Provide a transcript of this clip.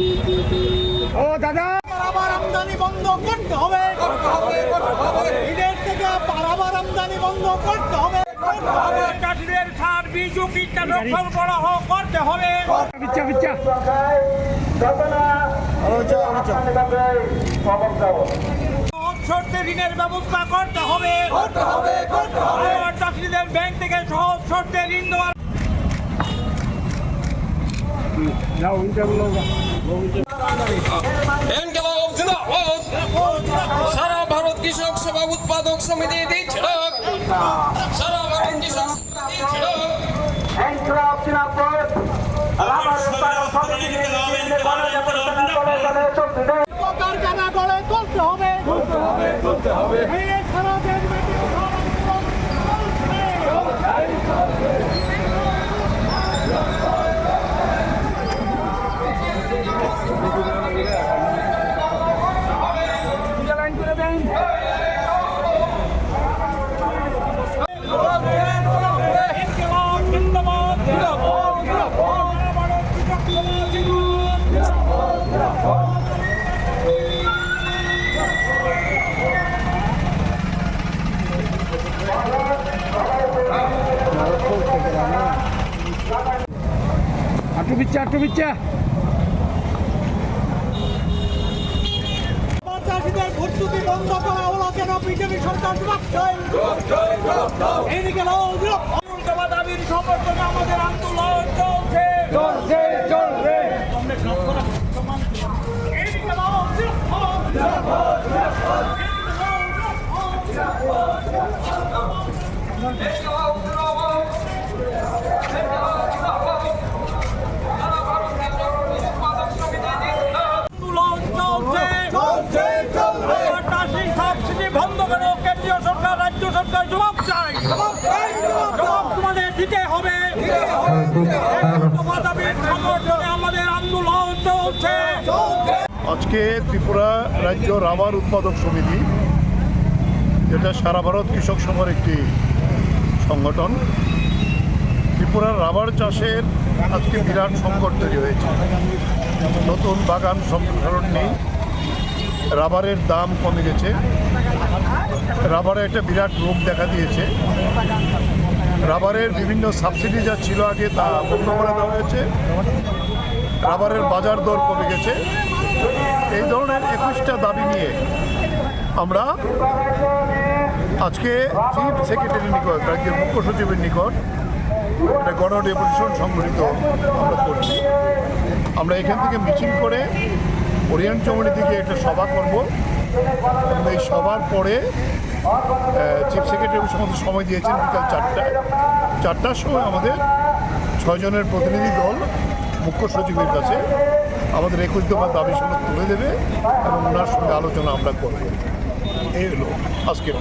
ও দাদা। পারাবার আমদানি বন্ধ করতে হবে। বিদেশ থেকে পারাবার আমদানি বন্ধ করতে হবে। চাষিদের সার বীজ ও কীটনাশক সরবরাহ করতে হবে। বিচ্ছা বিচ্ছা ঋণের ব্যবস্থা করতে হবে। চাষিদের ব্যাংক থেকে সহজ শর্তে ঋণ দেওয়ার সারা ভারত কৃষক সভা উৎপাদক সমিতি। সারা ভারত কৃষক হবে তুলতে হবে সারা দেশব্যাপী সব আন্দোলন চলছে। ইনকিলাব জিন্দাবাদ ভারত কৃষক সভা জিন্দাবাদ আটু বিচ্ছা আটু বিচ্ছা চাষিদের ভর্তুকি বন্ধ করা হলো কেন? বিজেপি সরকার অমূল্যবা দাবির সমর্থনে আমাদের আন্দোলন চলছে। চলছে চলবে আজকে ত্রিপুরা রাজ্য রাবার উৎপাদক সমিতি, যেটা সারা ভারত কৃষক সভার একটি সংগঠন, ত্রিপুরার রাবার চাষের আজকে বিরাট সংকট তৈরি হয়েছে। নতুন বাগান সম্প্রসারণ নেই, রাবারের দাম কমে গেছে। রাবারে একটা বিরাট রোগ দেখা দিয়েছে। রাবারের বিভিন্ন সাবসিডি যা ছিল আগে তা বন্ধ করে দেওয়া হয়েছে। রাবারের বাজার দর কমে গেছে। এই ধরনের একুশটা দাবি নিয়ে আমরা আজকে চিফ সেক্রেটারির নিকট, রাজ্যের মুখ্য সচিবের নিকট একটা গণ ডেপুটেশন সংগঠিত আমরা করছি আমরা এখান থেকে মিছিল করে ওরিয়েন্ট চৌমনি থেকে একটা সভা করব। এই সভার পরে চিফ সেক্রেটারি সমস্ত সময় দিয়েছেন, বিকাল চারটায় চারটার সময় আমাদের ছয়জনের প্রতিনিধি দল, মুখ্য সচিবের কাছে আমাদের একুশ দফা দাবি সঙ্গে তুলে দেবে এবং ওনার সঙ্গে আলোচনা আমরা করব এই হলো আজকের।